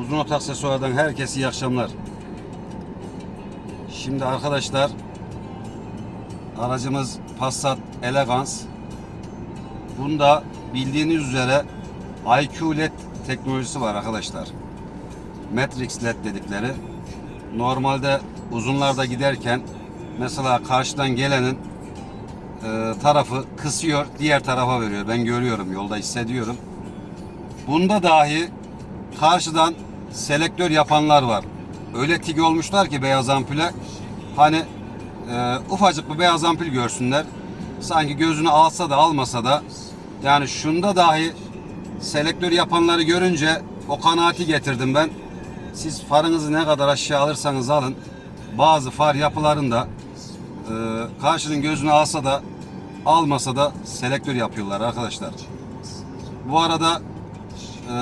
Uzun Ot Aksesuar'dan herkese iyi akşamlar. Şimdi arkadaşlar aracımız Passat Elegance. Bunda bildiğiniz üzere IQ LED teknolojisi var arkadaşlar. Matrix LED dedikleri. Normalde uzunlarda giderken mesela karşıdan gelenin e, tarafı kısıyor, diğer tarafa veriyor. Ben görüyorum, yolda hissediyorum. Bunda dahi karşıdan selektör yapanlar var. Öyle tik olmuşlar ki beyaz ampule hani e, ufacık bir beyaz ampul görsünler. Sanki gözünü alsa da almasa da yani şunda dahi selektör yapanları görünce o kanaati getirdim ben. Siz farınızı ne kadar aşağı alırsanız alın bazı far yapılarında e, karşının gözünü alsa da almasa da selektör yapıyorlar arkadaşlar. Bu arada e,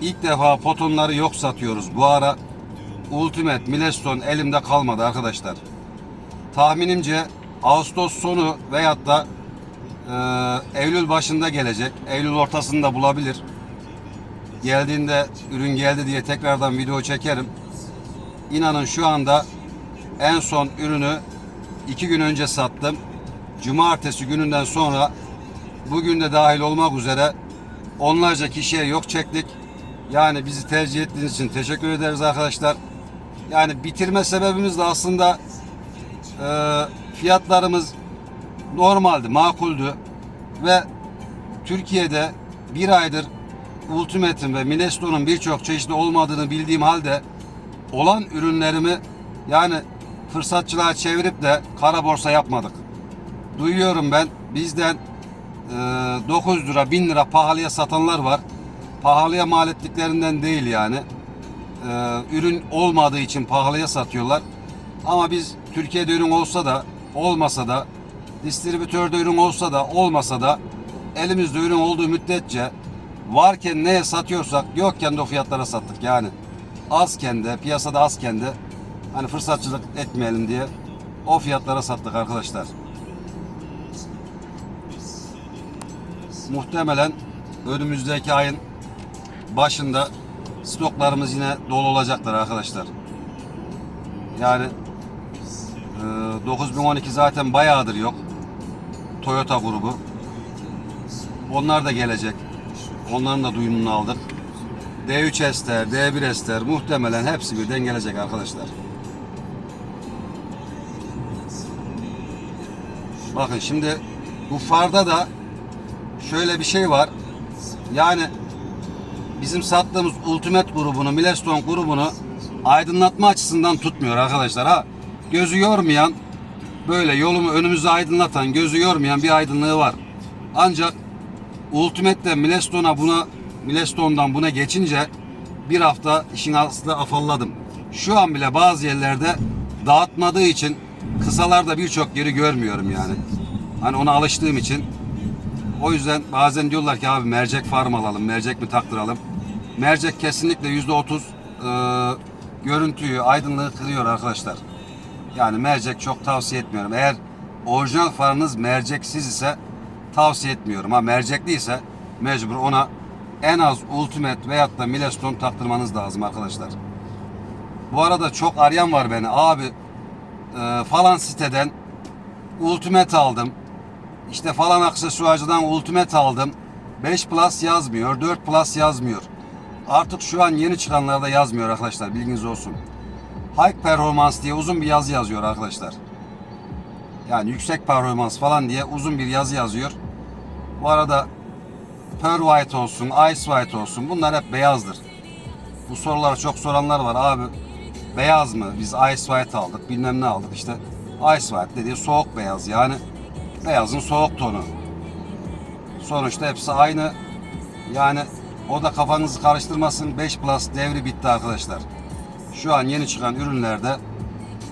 ilk defa potonları yok satıyoruz. Bu ara Ultimate Milestone elimde kalmadı arkadaşlar. Tahminimce Ağustos sonu veyahut da e, Eylül başında gelecek. Eylül ortasında bulabilir. Geldiğinde ürün geldi diye tekrardan video çekerim. İnanın şu anda en son ürünü iki gün önce sattım. Cumartesi gününden sonra bugün de dahil olmak üzere onlarca kişiye yok çektik. Yani bizi tercih ettiğiniz için teşekkür ederiz arkadaşlar. Yani bitirme sebebimiz de aslında e, fiyatlarımız normaldi, makuldü ve Türkiye'de bir aydır Ultimate'in ve Minesto'nun birçok çeşidi olmadığını bildiğim halde olan ürünlerimi yani fırsatçılığa çevirip de kara borsa yapmadık. Duyuyorum ben bizden e, 900 lira 1000 lira pahalıya satanlar var. Pahalıya mal ettiklerinden değil yani. E, ürün olmadığı için pahalıya satıyorlar. Ama biz Türkiye'de ürün olsa da olmasa da distribütörde ürün olsa da olmasa da elimizde ürün olduğu müddetçe varken neye satıyorsak yokken de o fiyatlara sattık yani. Azken de piyasada azken de hani fırsatçılık etmeyelim diye o fiyatlara sattık arkadaşlar. Muhtemelen önümüzdeki ayın başında stoklarımız yine dolu olacaktır arkadaşlar. Yani e, 9012 zaten bayağıdır yok. Toyota grubu. Onlar da gelecek. Onların da duyumunu aldık. D3 Ester, D1 Ester muhtemelen hepsi birden gelecek arkadaşlar. Bakın şimdi bu farda da şöyle bir şey var. Yani bizim sattığımız Ultimate grubunu, Milestone grubunu aydınlatma açısından tutmuyor arkadaşlar ha. Gözü yormayan böyle yolumu önümüzü aydınlatan, gözü yormayan bir aydınlığı var. Ancak Ultimate'de Milestone'a buna Milestone'dan buna geçince bir hafta işin aslında afalladım. Şu an bile bazı yerlerde dağıtmadığı için kısalarda birçok yeri görmüyorum yani. Hani ona alıştığım için. O yüzden bazen diyorlar ki abi mercek farm alalım, mercek mi taktıralım. Mercek kesinlikle yüzde otuz e, görüntüyü, aydınlığı kırıyor arkadaşlar. Yani mercek çok tavsiye etmiyorum. Eğer orijinal farınız merceksiz ise tavsiye etmiyorum. Ha mercekliyse mecbur ona en az Ultimate veyahut da Milestone taktırmanız lazım arkadaşlar. Bu arada çok arayan var beni. Abi e, falan siteden Ultimate aldım. İşte falan aksesuarcıdan Ultimate aldım. 5 Plus yazmıyor, 4 Plus yazmıyor. Artık şu an yeni çıkanlarda yazmıyor arkadaşlar bilginiz olsun. High Performance diye uzun bir yazı yazıyor arkadaşlar. Yani yüksek performans falan diye uzun bir yazı yazıyor. Bu arada Pearl White olsun, Ice White olsun bunlar hep beyazdır. Bu soruları çok soranlar var abi. Beyaz mı? Biz Ice White aldık bilmem ne aldık işte. Ice White dediği soğuk beyaz yani beyazın soğuk tonu. Sonuçta hepsi aynı. Yani o da kafanızı karıştırmasın. 5 Plus devri bitti arkadaşlar. Şu an yeni çıkan ürünlerde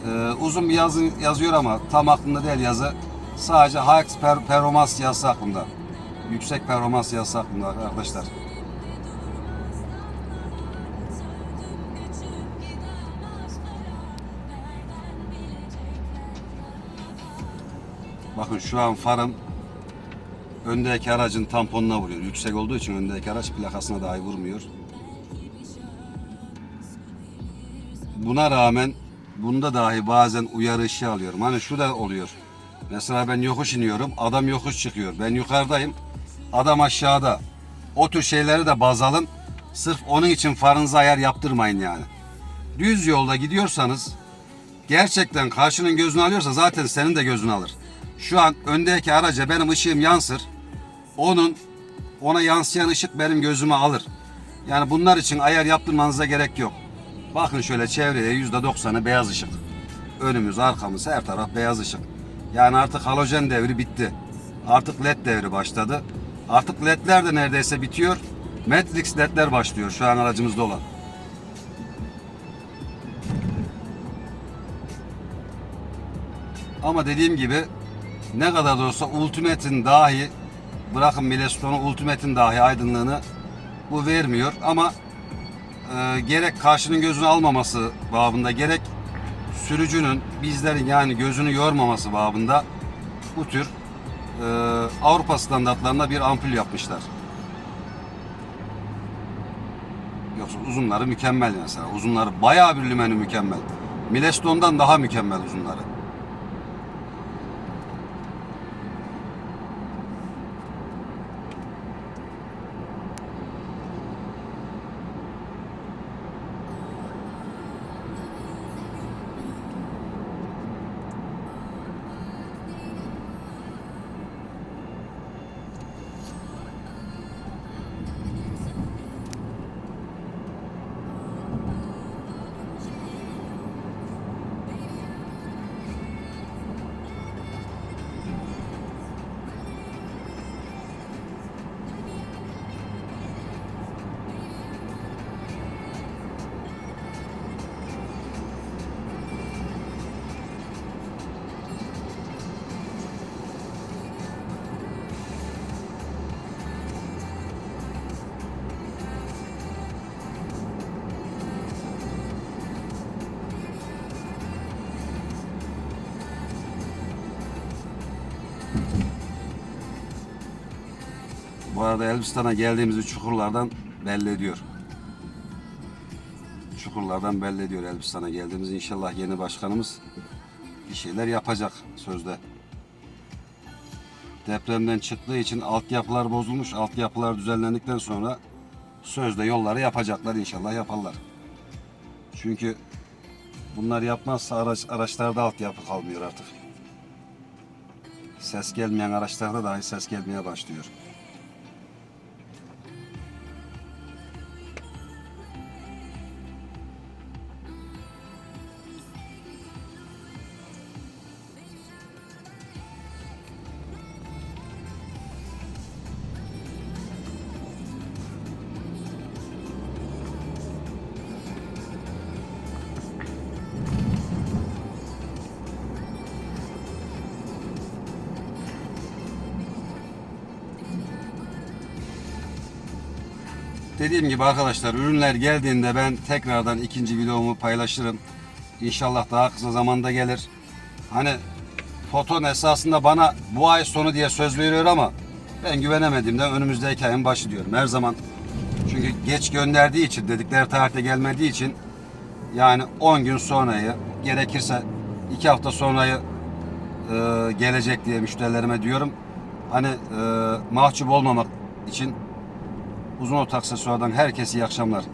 e, uzun bir yazı yazıyor ama tam aklımda değil yazı. Sadece high per, performans yazısı aklımda. Yüksek performans yazısı aklımda arkadaşlar. Bakın şu an farım öndeki aracın tamponuna vuruyor. Yüksek olduğu için öndeki araç plakasına dahi vurmuyor. buna rağmen bunda dahi bazen uyarı ışığı alıyorum. Hani şu da oluyor. Mesela ben yokuş iniyorum, adam yokuş çıkıyor. Ben yukarıdayım, adam aşağıda. O tür şeyleri de baz alın. Sırf onun için farınıza ayar yaptırmayın yani. Düz yolda gidiyorsanız gerçekten karşının gözünü alıyorsa zaten senin de gözünü alır. Şu an öndeki araca benim ışığım yansır. Onun ona yansıyan ışık benim gözümü alır. Yani bunlar için ayar yaptırmanıza gerek yok. Bakın şöyle çevreye yüzde doksanı beyaz ışık. Önümüz, arkamız, her taraf beyaz ışık. Yani artık halojen devri bitti. Artık led devri başladı. Artık ledler de neredeyse bitiyor. Matrix ledler başlıyor şu an aracımızda olan. Ama dediğim gibi ne kadar da olsa Ultimate'in dahi bırakın Milestone'u Ultimate'in dahi aydınlığını bu vermiyor ama e, gerek karşının gözünü almaması babında gerek sürücünün bizlerin yani gözünü yormaması babında bu tür e, Avrupa standartlarında bir ampul yapmışlar. Yoksa uzunları mükemmel mesela. Uzunları bayağı bir lümeni mükemmel. Milestone'dan daha mükemmel uzunları. Bu arada Elbistan'a geldiğimizi çukurlardan belli ediyor. Çukurlardan belli ediyor Elbistan'a geldiğimiz. İnşallah yeni başkanımız bir şeyler yapacak sözde. Depremden çıktığı için altyapılar bozulmuş. Altyapılar düzenlendikten sonra sözde yolları yapacaklar inşallah yaparlar. Çünkü bunlar yapmazsa araç, araçlarda altyapı kalmıyor artık. Ses gelmeyen araçlarda dahi ses gelmeye başlıyor. Dediğim gibi arkadaşlar ürünler geldiğinde ben tekrardan ikinci videomu paylaşırım. İnşallah daha kısa zamanda gelir. Hani foton esasında bana bu ay sonu diye söz veriyor ama ben güvenemediğimden önümüzdeki ayın başı diyorum her zaman. Çünkü geç gönderdiği için dedikleri tarihte gelmediği için yani 10 gün sonrayı gerekirse 2 hafta sonrayı e, gelecek diye müşterilerime diyorum. Hani e, mahcup olmamak için Uzun Ot Aksesuar'dan herkese iyi akşamlar.